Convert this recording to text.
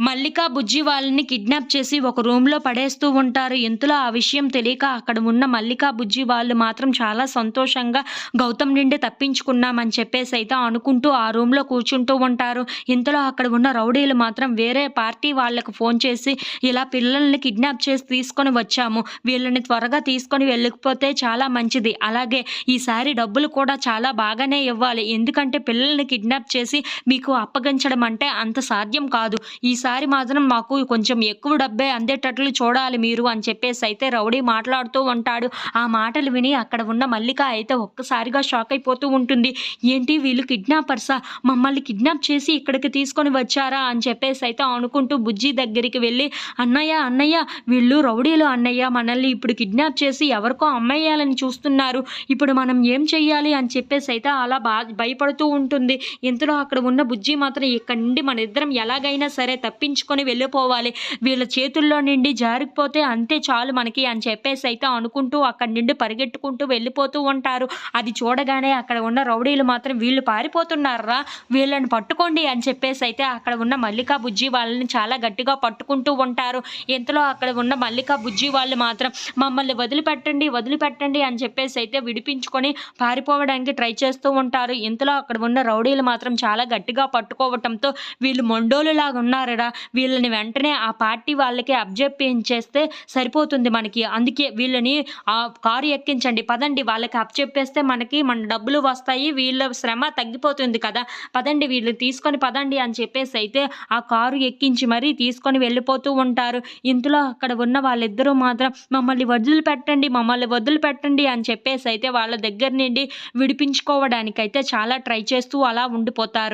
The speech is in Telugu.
మల్లిక బుజ్జి వాళ్ళని కిడ్నాప్ చేసి ఒక రూమ్‌లో పడేస్తూ ఉంటారు. ఇంతలో ఆ విషయం తెలియక అక్కడ ఉన్న మల్లిక, బుజ్జి వాళ్ళు మాత్రం చాలా సంతోషంగా గౌతమ్ నుండి తప్పించుకున్నామని అయితే అనుకుంటూ ఆ రూమ్‌లో కూర్చుంటూ ఉంటారు. ఇంతలో అక్కడ ఉన్న రౌడీలు మాత్రం వేరే పార్టీ వాళ్ళకి ఫోన్ చేసి ఇలా పిల్లల్ని కిడ్నాప్ చేసి తీసుకొని వచ్చాము. వీళ్ళని త్వరగా తీసుకొని వెళ్ళకపోతే చాలా మంచిది. అలాగే ఈసారి డబ్బులు కూడా చాలా బాగానే ఇవ్వాలి. ఎందుకంటే పిల్లల్ని కిడ్నాప్ చేసి మీకు అప్పగించడం అంటే అంత సాధ్యం కాదు. ఈసారి మాత్రం మాకు కొంచెం ఎక్కువ డబ్బే అందేటట్లు చూడాలి మీరు అని చెప్పేసి అయితే రౌడీ మాట్లాడుతూ ఉంటాడు. ఆ మాటలు విని అక్కడ ఉన్న మల్లిక అయితే ఒక్కసారిగా షాక్ అయిపోతూ ఉంటుంది. ఏంటి వీళ్ళు కిడ్నాపర్సా? మమ్మల్ని కిడ్నాప్ చేసి ఇక్కడికి తీసుకొని వచ్చారా? అని చెప్పేసి అయితే అనుకుంటూ బుజ్జి దగ్గరికి వెళ్ళి అన్నయ్య అన్నయ్య వీళ్ళు రౌడీలు అన్నయ్య. మనల్ని ఇప్పుడు కిడ్నాప్ చేసి ఎవరికో అమ్మేయాలని చూస్తున్నారు. ఇప్పుడు మనం ఏం చెయ్యాలి? అని చెప్పేసి అయితే అలా బా భయపడుతూ ఉంటుంది. ఇంతలో అక్కడ ఉన్న బుజ్జి మాత్రం ఇక్కడి నుండి మనిద్దరం ఎలాగైనా సరే తప్పించుకొని వెళ్ళిపోవాలి. వీళ్ళ చేతుల్లో నుండి జారిపోతే అంతే చాలు మనకి అని చెప్పేసి అయితే అనుకుంటూ అక్కడి నుండి పరిగెట్టుకుంటూ వెళ్ళిపోతూ ఉంటారు. అది చూడగానే అక్కడ ఉన్న రౌడీలు మాత్రం వీళ్ళు పారిపోతున్నారా వీళ్ళని పట్టుకోండి అని చెప్పేసి అయితే అక్కడ ఉన్న మల్లికా బుజ్జి వాళ్ళని చాలా గట్టిగా పట్టుకుంటూ ఉంటారు. ఇంతలో అక్కడ ఉన్న మల్లికా బుజ్జి వాళ్ళు మాత్రం మమ్మల్ని వదిలిపెట్టండి, వదిలిపెట్టండి అని చెప్పేసి అయితే విడిపించుకొని పారిపోవడానికి ట్రై చేస్తూ ఉంటారు. ఇంతలో అక్కడ ఉన్న రౌడీలు మాత్రం చాలా గట్టిగా పట్టుకోవటంతో వీళ్ళు మొండోలులాగా ఉన్నారురా వీళ్ళని వెంటనే ఆ పార్టీ వాళ్ళకి అబ్జెప్పించేస్తే సరిపోతుంది మనకి. అందుకే వీళ్ళని ఆ కారు ఎక్కించండి పదండి వాళ్ళకి అప్జెప్పేస్తే మనకి మన డబ్బులు వస్తాయి. వీళ్ళ శ్రమ తగ్గిపోతుంది కదా! పదండి వీళ్ళు తీసుకొని పదండి అని చెప్పేసి అయితే ఆ కారు ఎక్కించి మరీ తీసుకొని వెళ్ళిపోతూ ఉంటారు. ఇంతలో అక్కడ ఉన్న వాళ్ళిద్దరూ మాత్రం మమ్మల్ని వదిలిపెట్టండి, మమ్మల్ని వదిలిపెట్టండి అని చెప్పేసి అయితే వాళ్ళ దగ్గర నుండి విడిపించుకోవడానికైతే చాలా ట్రై చేస్తూ అలా ఉండిపోతారు.